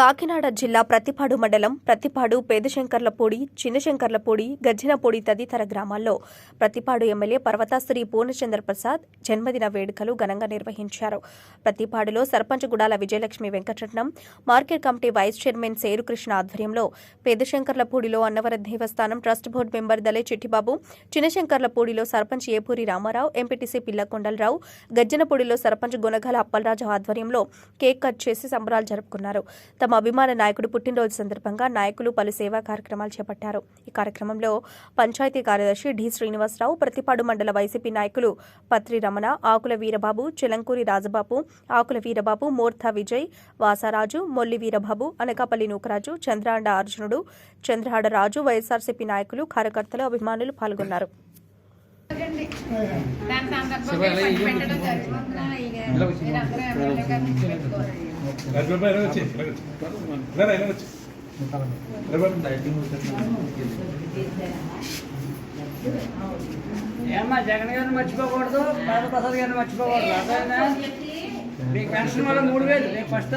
కాకినాడ జిల్లా ప్రతిపాడు మండలం ప్రతిపాడు పేదశంకర్లపూడి చిన్నశంకర్లపూడి గజ్జినపూడి తదితర గ్రామాల్లో ప్రతిపాడు ఎమ్మెల్యే పర్వతాశ్రీ పూర్ణచంద్ర ప్రసాద్ జన్మదిన వేడుకలు ఘనంగా నిర్వహించారు. ప్రతిపాడులో sarpanch Gudala Vijayalakshmi Venkataratnam market committee vice chairman Serukrishna ఆధ్వర్యంలో పేదశంకర్లపూడిలో అన్నవర దేవస్థానం trust board member Dale Chittibabu చిన్నశంకర్లపూడిలో sarpanch Epuri Ramarao MPTC Pilla Kondalarao గజ్జనపూడిలో sarpanch Gunagala Appalaraju ఆధ్వర్యంలో కేక్ కట్ చేసి సంబరాలు జరుపుకున్నారు. తమ అభిమాన నాయకుడు పుట్టినరోజు సందర్భంగా నాయకులు పలు సేవా కార్యక్రమాలు చేపట్టారు. ఈ కార్యక్రమంలో పంచాయతీ కార్యదర్శి డి శ్రీనివాసరావు ప్రతిపాడు మండల వైసీపీ నాయకులు పత్రి రమణ ఆకుల వీరబాబు చెలంకూరి రాజబాబు ఆకుల వీరబాబు మూర్ధ విజయ్ వాసరాజు మొల్లి వీరబాబు అనకాపల్లి నూకరాజు చంద్రాండ అర్జునుడు చంద్రహాడ రాజు వైఎస్ఆర్సీపీ నాయకులు కార్యకర్తలు అభిమానులు పాల్గొన్నారు. దాని సందర్భంగా పెట్టడం జరుగుతుంది. ఏమ్మా జగన్ గారిని మర్చిపోకూడదు బాల ప్రసాద్ గారిని మర్చిపోకూడదు అదేనా మీకు పెన్షన్ వల్ల మూడు వేలు మీకు ఫస్ట్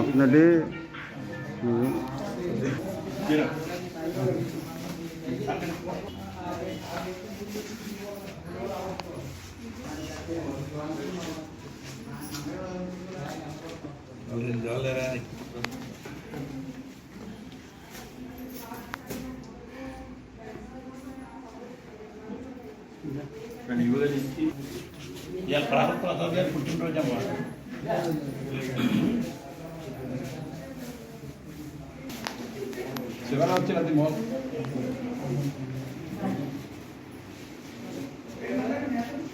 আপনাদের জল బాగానే వస్తుందండి ఇవాళ ప్రారంభ ప్రసాద్ గారి పుట్టినరోజు అమ్మా శివరాత్రి అది మో